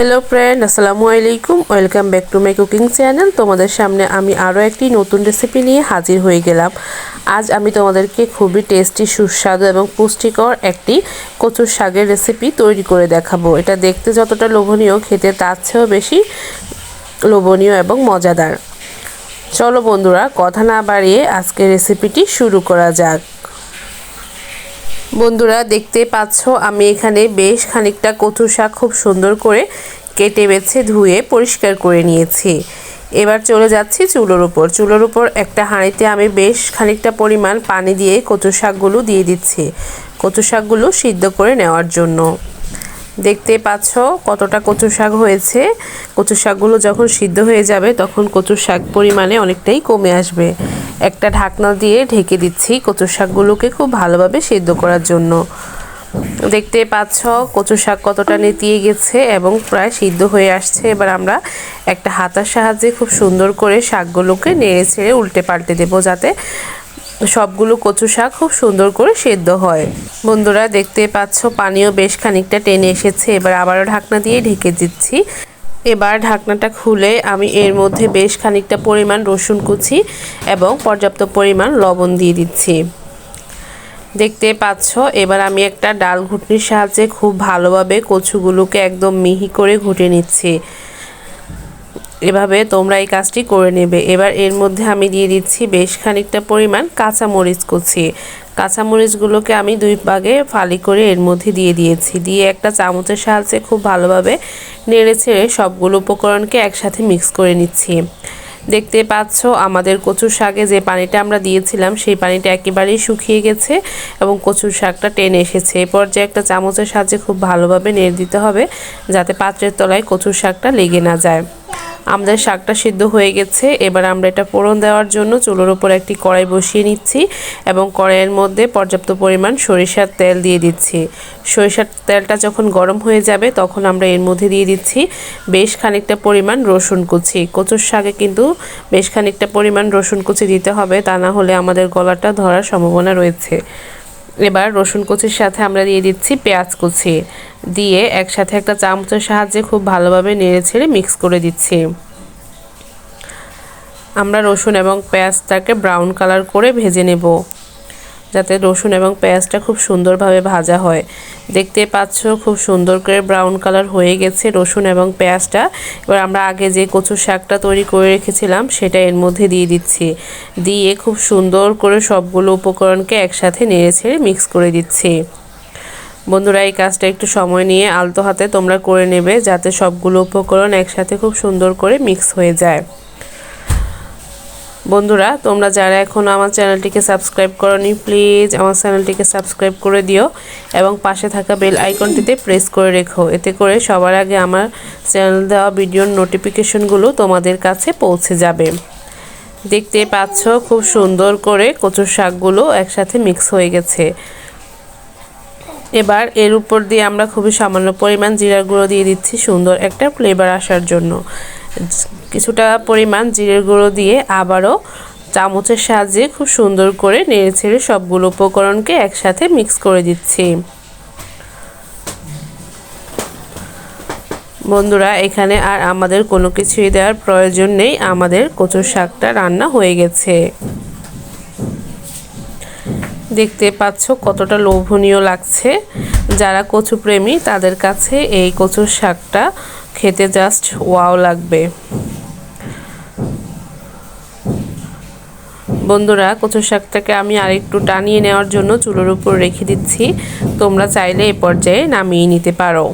Hello friend আসসালামু আলাইকুম welcome back to my cooking channel তোমাদের সামনে আমি আরও একটি নতুন রেসিপি নিয়ে হাজির হয়ে গেলাম। আজ আমি তোমাদেরকে খুবই টেস্টি সুস্বাদু এবং পুষ্টিকর একটি কচুর শাকের রেসিপি তৈরি করে দেখাবো। এটা দেখতে যতটা লোভনীয়, খেতে তার চেয়েও বেশি লোভনীয় এবং মজাদার। চলো বন্ধুরা, কথা না বাড়িয়ে আজকের রেসিপিটি শুরু করা যাক। বন্ধুরা দেখতে পাচ্ছ, আমি এখানে বেশ খানিকটা কচু শাক খুব সুন্দর করে কেটে বেছে ধুয়ে পরিষ্কার করে নিয়েছি। এবার চলে যাচ্ছি চুলোর উপর। চুলোর উপর একটা হাঁড়িতে আমি বেশ খানিকটা পরিমাণ পানি দিয়ে কচু শাকগুলো দিয়ে দিচ্ছি। কচু শাকগুলো সিদ্ধ করে নেওয়ার জন্য। দেখতে পাচ্ছ কতটা কচু শাক হয়েছে। কচু শাকগুলো যখন সিদ্ধ হয়ে যাবে, তখন কচু শাক পরিমাণে অনেকটাই কমে আসবে। একটা ঢাকনা দিয়ে ঢেকে দিচ্ছি কচু শাকগুলোকে খুব ভালোভাবে সেদ্ধ করার জন্য। দেখতে পাচ্ছ কচু শাক কতটা নেতিয়ে গেছে এবং প্রায় সিদ্ধ হয়ে আসছে। এবার আমরা একটা হাতার সাহায্যে খুব সুন্দর করে শাকগুলোকে নেড়ে ছেড়ে উল্টে পাল্টে দেবো যাতে সবগুলো কচু শাক খুব সুন্দর করে সেদ্ধ হয়। বন্ধুরা, দেখতে পাচ্ছ পানিও বেশ খানিকটা টেনে এসেছে। এবার আবারও ঢাকনা দিয়ে ঢেকে দিচ্ছি। এবার ঢাকনাটা খুলে আমি এর মধ্যে বেশ খানিকটা পরিমাণ রসুন কুচি এবং পর্যাপ্ত পরিমাণ লবণ দিয়ে দিচ্ছি। দেখতে পাচ্ছ, এবার আমি একটা ডাল ঘুটনির সাহায্যে খুব ভালোভাবে কচুগুলোকে একদম মিহি করে ঘুটে নিচ্ছি। এভাবে তোমরা এই কাজটি করে নেবে। এবার এর মধ্যে আমি দিয়ে দিচ্ছি বেশ খানিকটা পরিমাণ কাঁচামরিচ কুচি। কাঁচামরিচগুলোকে আমি দুই ভাগে ফালি করে এর মধ্যে দিয়ে দিয়েছি। দিয়ে একটা চামচের সাহায্যে খুব ভালোভাবে নেড়ে ছেড়ে সবগুলো উপকরণকে একসাথে মিক্স করে নিচ্ছি। দেখতে পাচ্ছ আমাদের কচুর শাকে যে পানিটা আমরা দিয়েছিলাম, সেই পানিটা একেবারেই শুকিয়ে গেছে এবং কচুর শাকটা টেনে এসেছে। এ পর্যায়ে একটা চামচের সাহায্যে খুব ভালোভাবে নেড়ে দিতে হবে যাতে পাত্রের তলায় কচুর শাকটা লেগে না যায়। আমাদের শাকটা সিদ্ধ হয়ে গেছে। এবার আমরা এটা পোড়ন দেওয়ার জন্য চুলোর ওপর একটি কড়াই বসিয়ে নিচ্ছি এবং কড়াইয়ের মধ্যে পর্যাপ্ত পরিমাণ সরিষার তেল দিয়ে দিচ্ছি। সরিষার তেলটা যখন গরম হয়ে যাবে, তখন আমরা এর মধ্যে দিয়ে দিচ্ছি বেশ খানিকটা পরিমাণ রসুন কুচি। কচুর শাকে কিন্তু বেশ খানিকটা পরিমাণ রসুন কুচি দিতে হবে, তা না হলে আমাদের গলাটা ধরার সম্ভাবনা রয়েছে। এবার রসুন কুচির সাথে আমরা দিয়ে দিচ্ছি পেঁয়াজ কুচি। দিয়ে একসাথে একটা চামচের সাহায্যে খুব ভালোভাবে নেড়ে ছেড়ে মিক্স করে দিচ্ছি। আমরা রসুন এবং পেঁয়াজটাকে ব্রাউন কালার করে ভেজে নেব। যাতে রসুন এবং পেঁয়াজটা খুব সুন্দরভাবে ভাজা হয়। দেখতে পাচ্ছ খুব সুন্দর করে ব্রাউন কালার হয়ে গেছে রসুন এবং পেঁয়াজটা। এবার আমরা আগে যে কচু শাকটা তৈরি করে রেখেছিলাম, সেটা এর মধ্যে দিয়ে দিচ্ছি। দিয়ে খুব সুন্দর করে সবগুলো উপকরণকে একসাথে নেড়ে ছেড়ে মিক্স করে দিচ্ছি। বন্ধুরা, এই কাজটা একটু সময় নিয়ে আলতো হাতে তোমরা করে নেবে, যাতে সবগুলো উপকরণ একসাথে খুব সুন্দর করে মিক্স হয়ে যায়। বন্ধুরা, তোমরা যারা এখন আমার চ্যানেলটিকে সাবস্ক্রাইব করনি, প্লিজ আমার চ্যানেলটিকে সাবস্ক্রাইব করে দিও এবং পাশে থাকা বেল আইকনটিতে প্রেস করে রেখো। এতে করে সবার আগে আমার চ্যানেল দেওয়া ভিডিওর নোটিফিকেশনগুলো তোমাদের কাছে পৌঁছে যাবে। দেখতে পাচ্ছ খুব সুন্দর করে কচুর শাকগুলো একসাথে মিক্স হয়ে গেছে। এবার এর উপর দিয়ে আমরা খুবই সামান্য পরিমাণ জিরার গুঁড়ো দিয়ে দিচ্ছি সুন্দর একটা ফ্লেভার আসার জন্য। কিছুটা পরিমাণ জিরের গুঁড়ো দিয়ে আবারও চামচের সাহায্যে খুব সুন্দর করে নেড়ে ছেড়ে সবগুলো উপকরণকে একসাথে মিক্স করে দিচ্ছি। বন্ধুরা, এখানে আর আমাদের কোনো কিছুই দেওয়ার প্রয়োজন নেই। আমাদের কচুর শাকটা রান্না হয়ে গেছে। দেখতে পাচ্ছ কতটা লোভনীয় লাগছে। যারা কচু প্রেমী তাদের কাছে এই কচুর শাকটা খেতে জাস্ট ওয়াও লাগবে। বন্ধুরা কচু শাকটাকে আমি আরেকটু টানিয়ে নেওয়ার জন্য চুলোর উপর রেখে দিচ্ছি। তোমরা চাইলে এ পর্যায়ে নামিয়ে নিতে পারো।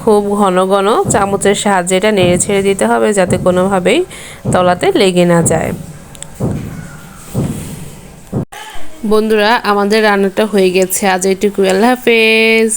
খুব ঘন ঘন চামচের সাহায্যে এটা নেড়ে ছেড়ে দিতে হবে যাতে কোনোভাবেই তলাতে লেগে না যায়। বন্ধুরা, আমাদের রান্নাটা হয়ে গেছে। আজ এটুকু আল্লাহ হাফেজ।